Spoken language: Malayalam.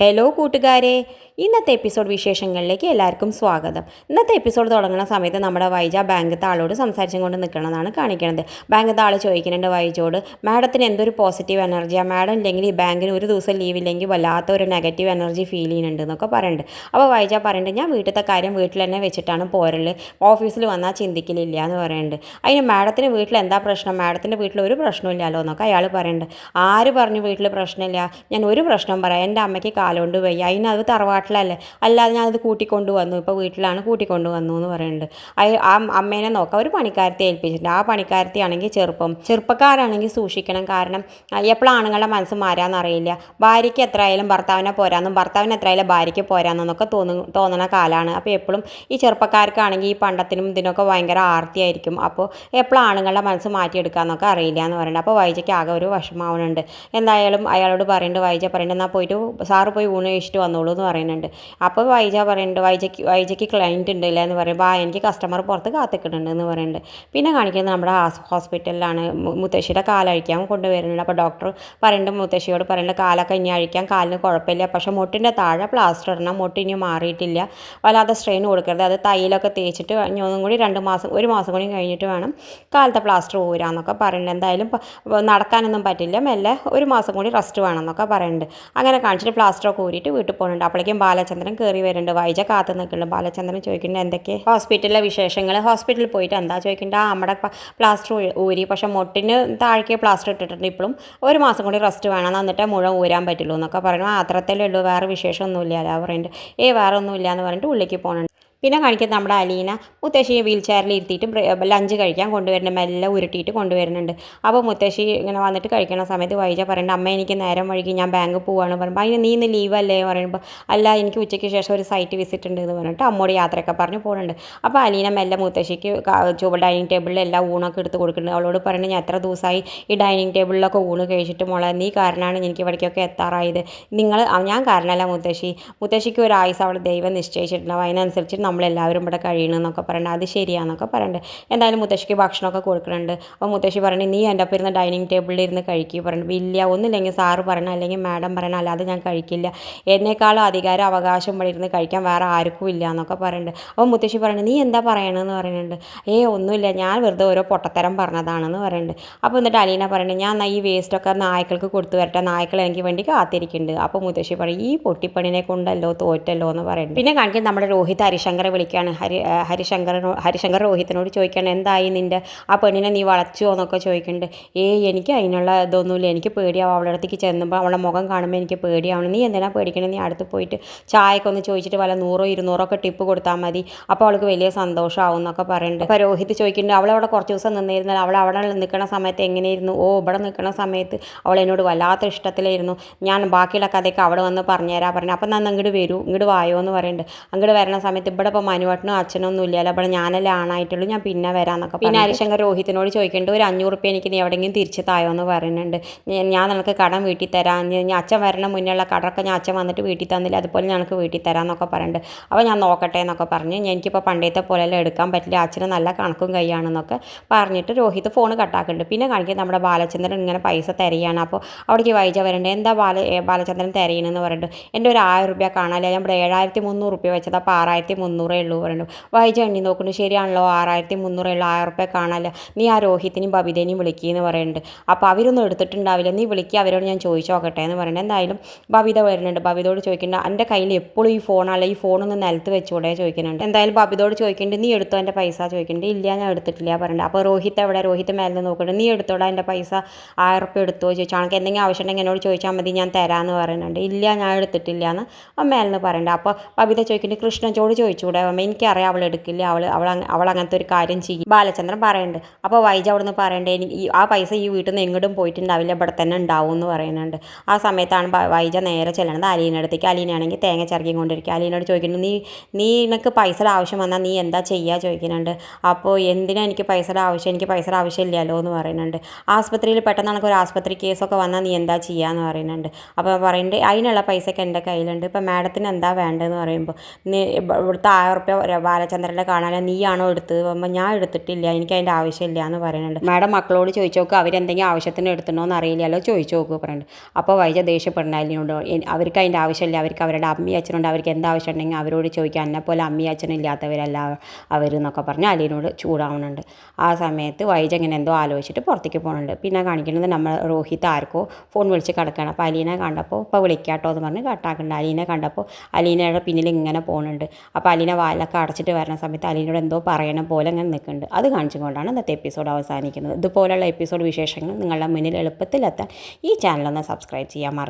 ഹലോ കൂട്ടുകാരെ ഇന്നത്തെ എപ്പിസോഡ് വിശേഷങ്ങളിലേക്ക് എല്ലാവർക്കും സ്വാഗതം. ഇന്നത്തെ എപ്പിസോഡ് തുടങ്ങുന്ന സമയത്ത് നമ്മുടെ വൈജ ബാങ്കത്തെ ആളോട് സംസാരിച്ചും കൊണ്ട് നിൽക്കണമെന്നാണ് കാണിക്കുന്നത്. ബാങ്കത്തെ ആൾ ചോദിക്കുന്നുണ്ട് വൈജോട് മാഡത്തിന് എന്തൊരു പോസിറ്റീവ് എനർജിയാണ് മാഡം ഇല്ലെങ്കിൽ ഈ ബാങ്കിന് ഒരു ദിവസം ലീവ് ഇല്ലെങ്കിൽ വല്ലാത്ത ഒരു നെഗറ്റീവ് എനർജി ഫീൽ ചെയ്യുന്നുണ്ട് എന്നൊക്കെ പറയുന്നുണ്ട്. അപ്പോൾ വൈജ പറയുന്നുണ്ട് ഞാൻ വീട്ടിലത്തെ കാര്യം വീട്ടിൽ തന്നെ വെച്ചിട്ടാണ് പോരൽ. ഓഫീസിൽ വന്നാൽ ചിന്തിക്കലില്ല എന്ന് പറയുന്നുണ്ട്. അതിന് മാഡത്തിന് വീട്ടിൽ എന്താ പ്രശ്നം? മാഡത്തിന്റെ വീട്ടിൽ ഒരു പ്രശ്നമില്ലല്ലോ എന്നൊക്കെ അയാൾ പറയുന്നുണ്ട്. ആര് പറഞ്ഞു വീട്ടിൽ പ്രശ്നമില്ല? ഞാൻ ഒരു പ്രശ്നം പറയാം. എന്റെ അമ്മയ്ക്ക് കാലുകൊണ്ട് വയ്യ. അതിനത് തറവാട്ടിലല്ലേ അല്ലാതെ ഞാനത് കൂട്ടിക്കൊണ്ട് വന്നു ഇപ്പോൾ വീട്ടിലാണ് കൂട്ടിക്കൊണ്ട് വന്നു എന്ന് പറയുന്നുണ്ട്. ആ അമ്മേനെ നോക്കാം. ഒരു പണിക്കാരത്തെ ഏൽപ്പിച്ചിട്ടുണ്ട്. ആ പണിക്കാരത്തെയാണെങ്കിൽ ചെറുപ്പം. ചെറുപ്പക്കാരാണെങ്കിൽ സൂക്ഷിക്കണം. കാരണം എപ്പോഴും ആണുങ്ങളുടെ മനസ്സ് മാറാന്നറിയില്ല ഭാര്യയ്ക്ക് എത്രയായാലും ഭർത്താവിനെ പോരാന്നും ഭർത്താവിന് എത്രയായാലും ഭാര്യയ്ക്ക് പോരാന്നൊക്കെ തോന്നു തോന്നണ കാലമാണ് അപ്പോൾ എപ്പോഴും ഈ ചെറുപ്പക്കാർക്കാണെങ്കിൽ ഈ പണ്ടത്തിനും ഇതിനൊക്കെ ഭയങ്കര ആർത്തിയായിരിക്കും. അപ്പോൾ എപ്പോഴും ആണുങ്ങളുടെ മനസ്സ് മാറ്റിയെടുക്കാമെന്നൊക്കെ അറിയില്ല എന്ന് പറയുന്നുണ്ട്. അപ്പോൾ വൈജയ്ക്ക് ആകെ ഒരു വിഷമാവുന്നുണ്ട് എന്തായാലും അയാളോട് പറയുന്നുണ്ട് വൈജ പറയുന്നുണ്ട് എന്നാൽ പോയിട്ട് സാറ് പോയി ഊണ് കഴിച്ചിട്ട് വന്നോളൂ എന്ന് പറയുന്നുണ്ട്. അപ്പോൾ വൈജ പറയുന്നുണ്ട് വൈജയ്ക്ക് വൈജയ്ക്ക് ക്ലയന്റ് ഉണ്ട് എന്ന് പറയുമ്പോൾ ആ എനിക്ക് കസ്റ്റമർ പുറത്ത് കാത്തിക്കുന്നുണ്ട് എന്ന് പറയുന്നുണ്ട്. പിന്നെ കാണിക്കുന്നത് നമ്മുടെ ഹോസ്പിറ്റലിലാണ് മുത്തശ്ശിയുടെ കാലഴിക്കാൻ കൊണ്ടുവരുന്നുണ്ട്. അപ്പോൾ ഡോക്ടർ പറയുന്നുണ്ട് മുത്തശ്ശിയോട് പറയുന്നുണ്ട് കാലൊക്കെ ഇനി അഴിക്കാൻ കാലിന് കുഴപ്പമില്ല. പക്ഷേ മുട്ടിന്റെ താഴെ പ്ലാസ്റ്റർ ഇടണം. മുട്ടി ഇനി മാറിയിട്ടില്ല. വല്ലാതെ സ്ട്രെയിൻ കൊടുക്കരുത്. അത് തൈലൊക്കെ തേച്ചിട്ട് ഒന്നും കൂടി രണ്ട് മാസം ഒരു മാസം കൂടി കഴിഞ്ഞിട്ട് വേണം കാലത്തെ പ്ലാസ്റ്റർ ഊരാന്നൊക്കെ പറയുന്നുണ്ട്. എന്തായാലും നടക്കാനൊന്നും പറ്റില്ല. മെല്ലെ ഒരു മാസം കൂടി റെസ്റ്റ് വേണം എന്നൊക്കെ പറയുന്നുണ്ട്. അങ്ങനെ കാണിച്ചിട്ട് പ്ലാസ്റ്ററൊക്കെ ഊരിയിട്ട് വീട്ടിൽ പോകുന്നുണ്ട്. അപ്പോഴേക്കും ബാലചന്ദ്രൻ കയറി വരുന്നുണ്ട്. വൈജ കാത്തു നിൽക്കുന്നുണ്ട്. ബാലചന്ദ്രൻ ചോദിക്കുന്നുണ്ട് എന്തൊക്കെ ഹോസ്പിറ്റലിലെ വിശേഷങ്ങൾ ഹോസ്പിറ്റലിൽ പോയിട്ട് എന്താ? ചോദിക്കേണ്ട നമ്മുടെ പ്ലാസ്റ്റർ ഊരി പക്ഷെ മുട്ടിന് താഴേക്ക് പ്ലാസ്റ്റർ ഇട്ടിട്ടുണ്ട്. ഇപ്പോഴും ഒരു മാസം കൂടി റെസ്റ്റ് വേണം. എന്നിട്ടേ മുഴുവൻ ഊരാൻ പറ്റുള്ളൂ എന്നൊക്കെ പറയുന്നു. ആ അത്രത്തല്ലേ ഉള്ളൂ. വേറെ വിശേഷമൊന്നുമില്ല അല്ല പറയുന്നുണ്ട്. ഏ വേറെ ഒന്നുമില്ല എന്ന് പറഞ്ഞിട്ട് ഉള്ളിലേക്ക് പോകുന്നുണ്ട് പിന്നെ കാണിക്കുന്നത് നമ്മുടെ അലീന മുത്തശ്ശിയെ വീൽ ചെയറിൽ ഇരുത്തിയിട്ട് ലഞ്ച് കഴിക്കാൻ കൊണ്ടുവരുന്നുണ്ട് മെല്ലെ ഉരുട്ടിയിട്ട് കൊണ്ടുവരുന്നുണ്ട്. അപ്പോൾ മുത്തശ്ശി ഇങ്ങനെ വന്നിട്ട് കഴിക്കുന്ന സമയത്ത് വൈജ പറയുന്നുണ്ട് അമ്മ എനിക്ക് നേരം വഴിക്ക് ഞാൻ ബാങ്ക് പോവാണ്. പറയുമ്പോൾ അതിന് നീ ഇന്ന് ലീവ് അല്ലേ? പറയുമ്പോൾ അല്ല എനിക്ക് ഉച്ചയ്ക്ക് ശേഷം ഒരു സൈറ്റ് വിസിറ്റ് ഉണ്ട് എന്ന് പറഞ്ഞിട്ട് അമ്മോട് യാത്രയൊക്കെ പറഞ്ഞ് പോകുന്നുണ്ട് അപ്പോൾ അലീന മെല്ലെ മുത്തശ്ശിക്ക് ചുവ ഡൈനിങ് ടേബിളിൽ എല്ലാ ഊണൊക്കെ എടുത്ത് കൊടുക്കുന്നുണ്ട്. അവളോട് പറയുന്നത് ഞാൻ എത്ര ദിവസമായി ഈ ഡൈനിങ് ടേബിളിലൊക്കെ ഊണ് കഴിച്ചിട്ട് മോളെ നീ കാരണമാണ് എനിക്ക് ഇവിടേക്കൊക്കെ എത്താറായത്. നിങ്ങൾ ഞാൻ കാരണമല്ല മുത്തശ്ശി. മുത്തശ്ശിക്ക് ഒരു ആയുസ് അവൾ ദൈവം നിശ്ചയിച്ചിട്ടുണ്ടാവും അതിനനുസരിച്ച് നമ്മളെല്ലാവരും ഇവിടെ കഴിയണമെന്നൊക്കെ പറയുന്നുണ്ട് അത് ശരിയാണെന്നൊക്കെ പറയുന്നുണ്ട് എന്തായാലും മുത്തശ്ശിക്ക് ഭക്ഷണമൊക്കെ കൊടുക്കുന്നുണ്ട് അപ്പോൾ മുത്തശ്ശി പറഞ്ഞു നീ എന്റെ ഒപ്പം ഇരുന്ന് ഡൈനിങ് ടേബിളിൽ ഇരുന്ന് കഴിക്കുക പറഞ്ഞു ഇല്ല ഒന്നില്ലെങ്കിൽ സാറ് പറയണം അല്ലെങ്കിൽ മാഡം പറയണം അല്ലാതെ ഞാൻ കഴിക്കില്ല. എന്നെക്കാളും അധികാരം അവകാശം ഇവിടെ ഇരുന്ന് കഴിക്കാൻ വേറെ ആർക്കും ഇല്ല എന്നൊക്കെ പറയുന്നുണ്ട് അപ്പോൾ മുത്തശ്ശി പറയുന്നത് നീ എന്താ പറയണമെന്ന് പറയുന്നുണ്ട് ഏ ഒന്നുമില്ല ഞാൻ വെറുതെ ഓരോ പൊട്ടത്തരം പറഞ്ഞതാണെന്ന് പറയുന്നുണ്ട് അപ്പോൾ എന്നിട്ട് അലീന പറയുന്നത് ഞാൻ ഈ വേസ്റ്റൊക്കെ നായ്ക്കൾക്ക് കൊടുത്തു വരട്ടെ നായ്ക്കൾ എനിക്ക് വേണ്ടി കാത്തിരിക്കുന്നുണ്ട് അപ്പോൾ മുത്തശ്ശി പറയും ഈ പൊട്ടിപ്പണിനെ കൊണ്ടല്ലോ തോറ്റല്ലോ എന്ന് പറയുന്നുണ്ട് പിന്നെ കാണിക്കുന്നത് നമ്മുടെ രോഹിത് ഹരിശങ്കറെ വിളിക്കുകയാണ്. ഹരി ഹരിശങ്കറിനോ ഹരിശങ്കർ രോഹിത്തിനോട് ചോദിക്കുകയാണ് എന്തായി നിന്റെ ആ പെണ്ണിനെ നീ വളച്ചോ എന്നൊക്കെ ചോദിക്കുന്നുണ്ട്. ഏയ് എനിക്ക് അതിനുള്ള ഇതൊന്നുമില്ല. എനിക്ക് പേടിയാവും. അവളുടെ അടുത്തേക്ക് ചെന്നുമ്പോൾ അവളുടെ മുഖം കാണുമ്പോൾ എനിക്ക് പേടിയാവണം നീ എന്തിനാ പേടിക്കണേ? നീ അടുത്ത് പോയിട്ട് ചായയൊക്കെ ഒന്ന് ചോദിച്ചിട്ട് വല്ല നൂറോ ഇരുന്നൂറോ ഒക്കെ ടിപ്പ് കൊടുത്താൽ മതി. അപ്പോൾ അവൾക്ക് വലിയ സന്തോഷമാവും എന്നൊക്കെ പറയുന്നുണ്ട്. അപ്പോൾ രോഹിത് ചോദിക്കുന്നുണ്ട് അവളവിടെ കുറച്ച് ദിവസം നിന്നിരുന്നാൽ അവൾ അവിടെ നിൽക്കുന്ന സമയത്ത് എങ്ങനെയായിരുന്നു ഓ ഇവിടെ നിൽക്കുന്ന സമയത്ത് അവൾ എന്നോട് വല്ലാത്ത ഇഷ്ടത്തിലായിരുന്നു. ഞാൻ ബാക്കിയുള്ള കഥയൊക്കെ അവിടെ വന്ന് പറഞ്ഞുതരാ പറഞ്ഞു. അപ്പം ഞാൻ അങ്ങോട്ട് വരൂ. ഇങ്ങോട്ട് വായോ എന്ന് പറയുന്നുണ്ട്. അങ്ങോട്ട് വരണ സമയത്ത് ഇവിടെ ഇപ്പോൾ മനുവട്ടനും അച്ഛനൊന്നും ഇല്ലല്ലോ. അപ്പോൾ ഞാനല്ലേ ആണായിട്ടുള്ളൂ ഞാൻ പിന്നെ വരാമെന്നൊക്കെ പിന്നെ ഹരിശങ്കർ രോഹിത്തിനോട് ചോദിക്കേണ്ട ഒരു അഞ്ഞൂറ് റുപ്യ എനിക്ക് നീ എവിടെയെങ്കിലും തിരിച്ച് തായോ? എന്ന് പറയുന്നുണ്ട്. ഞാൻ നിനക്ക് കടം വീട്ടിൽ തരാം. ഞാൻ അച്ഛൻ വരണ മുന്നേയുള്ള കടമൊക്കെ ഞാൻ അച്ഛൻ വന്നിട്ട് വീട്ടിൽ തന്നില്ല അതുപോലെ ഞങ്ങൾക്ക് വീട്ടിൽ തരാമെന്നൊക്കെ പറയുന്നുണ്ട് അപ്പോൾ ഞാൻ നോക്കട്ടെ എന്നൊക്കെ പറഞ്ഞ്. എനിക്കിപ്പോൾ പണ്ടത്തെ പോലെയല്ല എടുക്കാൻ പറ്റില്ല. അച്ഛന് നല്ല കണക്കും കൈയാണെന്നൊക്കെ പറഞ്ഞിട്ട് രോഹിത് ഫോൺ കട്ടാക്കുന്നുണ്ട്. പിന്നെ കാണിക്കുന്നത് നമ്മുടെ ബാലചന്ദ്രൻ ഇങ്ങനെ പൈസ തരികയാണ്. അപ്പോൾ അവിടേക്ക് വൈജ വരേണ്ടത് എന്താ ബാല ബാലചന്ദ്രൻ തരയണമെന്ന് പറഞ്ഞിട്ട്. എന്റെ ഒരു ആയിരം റുപ്യ കാണാനില്ല ഞാൻ ഇവിടെ ഏഴായിരത്തി മുന്നൂറ് റുപ്യ വെച്ചത്. അപ്പോൾ ആറായിരത്തി മുന്നൂറേ ഉള്ളൂ പറയുന്നു. വൈജ എണ്ണി നോക്കുന്നു ശരിയാണല്ലോ ആറായിരത്തി മുന്നൂറേ ഉള്ളൂ ആയിരം റുപ്യ കാണാമല്ലോ നീ ആ രോഹിത്തിനെയും ബബിതേനെയും വിളിക്കുകയെന്ന് പറയുന്നുണ്ട് അപ്പോൾ അവരൊന്നും എടുത്തിട്ടുണ്ടാവില്ല. നീ വിളിക്കുക അവരോട് ഞാൻ ചോദിച്ചു നോക്കട്ടെ എന്ന് പറയുന്നത് എന്തായാലും ബബിത വരുന്നുണ്ട്. ബബിതോട് ചോദിക്കുന്നുണ്ട് എന്റെ കയ്യിൽ എപ്പോഴും ഈ ഫോണല്ല ഈ ഫോണൊന്ന് നിലത്ത് വെച്ചുകൂടെ ചോദിക്കുന്നുണ്ട്. എന്തായാലും ബബിതോട് ചോദിക്കുന്നുണ്ട് നീ എടുത്തോ എന്റെ പൈസ ചോദിക്കുന്നുണ്ട് ഇല്ല ഞാൻ എടുത്തിട്ടില്ല പറയുന്നുണ്ട് അപ്പോൾ രോഹിത് എവിടെ? രോഹിത് മേലെ നോക്കുന്നുണ്ട് നീ എടുത്തോടാ എന്റെ പൈസ. ആയിരം റുപ്യ എടുത്തോ ചോദിച്ചു. ആണെങ്കിൽ എന്തെങ്കിലും ആവശ്യം ഉണ്ടെങ്കിൽ എന്നോട് ചോദിച്ചാൽ മതി. ഞാൻ തരാമെന്ന് പറയുന്നുണ്ട്. ഇല്ല ഞാൻ എടുത്തിട്ടില്ല എന്ന് മേലെന്ന് പറയുന്നുണ്ട് അപ്പോൾ ബബിത ചോദിക്കുന്നുണ്ട് കൃഷ്ണനോട് ചോദിച്ചുകൂടെ അമ്മ എനിക്കറിയാം അവൾ എടുക്കില്ല അവൾ അവൾ അവൾ അങ്ങനത്തെ ഒരു കാര്യം ചെയ്യും. ബാലചന്ദ്രൻ പറയുന്നുണ്ട് അപ്പോൾ വൈജ അവിടെ നിന്ന് പറയണ്ടേ എനിക്ക് ആ പൈസ ഈ വീട്ടിൽ നിന്ന് എങ്ങോട്ടും പോയിട്ടുണ്ടാവില്ല ഇവിടെ തന്നെ ഉണ്ടാവും എന്ന് പറയുന്നുണ്ട്. ആ സമയത്താണ് വൈജ നേരെ ചെല്ലണത് അലീനയുടെ അടുത്തേക്ക്. അലീനയാണെങ്കിൽ തേങ്ങ ചിറക്കി കൊണ്ടിരിക്കുക. അലീനോട് ചോദിക്കുന്നു നീ നീ നിനക്ക് പൈസയുടെ ആവശ്യം വന്നാൽ നീ എന്താ ചെയ്യുക ചോദിക്കുന്നുണ്ട്. അപ്പോൾ എന്തിനാ എനിക്ക് പൈസയുടെ ആവശ്യം? എനിക്ക് പൈസയുടെ ആവശ്യമില്ലല്ലോ എന്ന് പറയുന്നുണ്ട്. ആസ്പത്രിയിൽ പെട്ടെന്ന് ഒരു ആസ്പത്രി കേസൊക്കെ വന്നാൽ നീ എന്താ ചെയ്യുക എന്ന് പറയുന്നുണ്ട്. അപ്പോൾ പറയുന്നുണ്ട് അതിനുള്ള പൈസയൊക്കെ എന്റെ കയ്യിലുണ്ട്. ഇപ്പോൾ മാഡത്തിന് എന്താ വേണ്ടതെന്ന് പറയുമ്പോൾ ഇവിടുത്തെ ആയിരം റുപ്യ ബാലചന്ദ്രന്റെ കാണാൻ നീയാണോ എടുത്തത്? പറയുമ്പോൾ ഞാൻ എടുത്തിട്ടില്ല. എനിക്ക് അതിന്റെ ആവശ്യമില്ല എന്ന് പറയുന്നുണ്ട്. മാഡം മക്കളോട് ചോദിച്ചു നോക്കുക അവരെന്തെങ്കിലും ആവശ്യത്തിന് എടുത്തിട്ടുണ്ടോ എന്ന് അറിയില്ലല്ലോ. ചോദിച്ചു നോക്കുക പറയുന്നുണ്ട് അപ്പോൾ വൈജ ദേഷ്യപ്പെടുന്നതിനോട് അവർക്ക് അതിന്റെ ആവശ്യമില്ല. അവർക്ക് അവരുടെ അമ്മയും അച്ഛനുണ്ട് അവർക്ക് എന്താ ആവശ്യം ഉണ്ടെങ്കിൽ അവരോട് ചോദിക്കാം എന്നെ പോലെ അമ്മയും അച്ഛനും ഇല്ലാത്തവരല്ല അവർ എന്നൊക്കെ പറഞ്ഞ് അലീനോട് ചൂടാവുന്നുണ്ട് ആ സമയത്ത് വൈജ ഇങ്ങനെ എന്തോ ആലോചിച്ചിട്ട് പുറത്തേക്ക് പോകുന്നുണ്ട് പിന്നെ കാണിക്കുന്നത് നമ്മൾ രോഹിത് ആർക്കോ ഫോൺ വിളിച്ച് കിടക്കുകയാണ് അപ്പോൾ അലീനെ കണ്ടപ്പോൾ ഇപ്പോൾ വിളിക്കാട്ടോ എന്ന് പറഞ്ഞ് കട്ടാക്കുന്നുണ്ട് അലീനെ കണ്ടപ്പോൾ അലീനയുടെ പിന്നിൽ ഇങ്ങനെ പോകുന്നുണ്ട് അപ്പോൾ അലീന വാലൊക്കെ അടച്ചിട്ട് വരുന്ന സമയത്ത് അലീനോട് എന്തോ പറയണ പോലെ അങ്ങനെ നിൽക്കുന്നുണ്ട്. അത് കാണിച്ചുകൊണ്ടാണ് ഇന്നത്തെ എപ്പിസോഡ് അവസാനിക്കുന്നത്. ഇതുപോലുള്ള എപ്പിസോഡ് വിശേഷങ്ങൾ നിങ്ങളുടെ മുന്നിൽ എളുപ്പത്തിലെത്താൻ ഈ ചാനലൊന്ന് സബ്സ്ക്രൈബ് ചെയ്യാൻ മറക്കും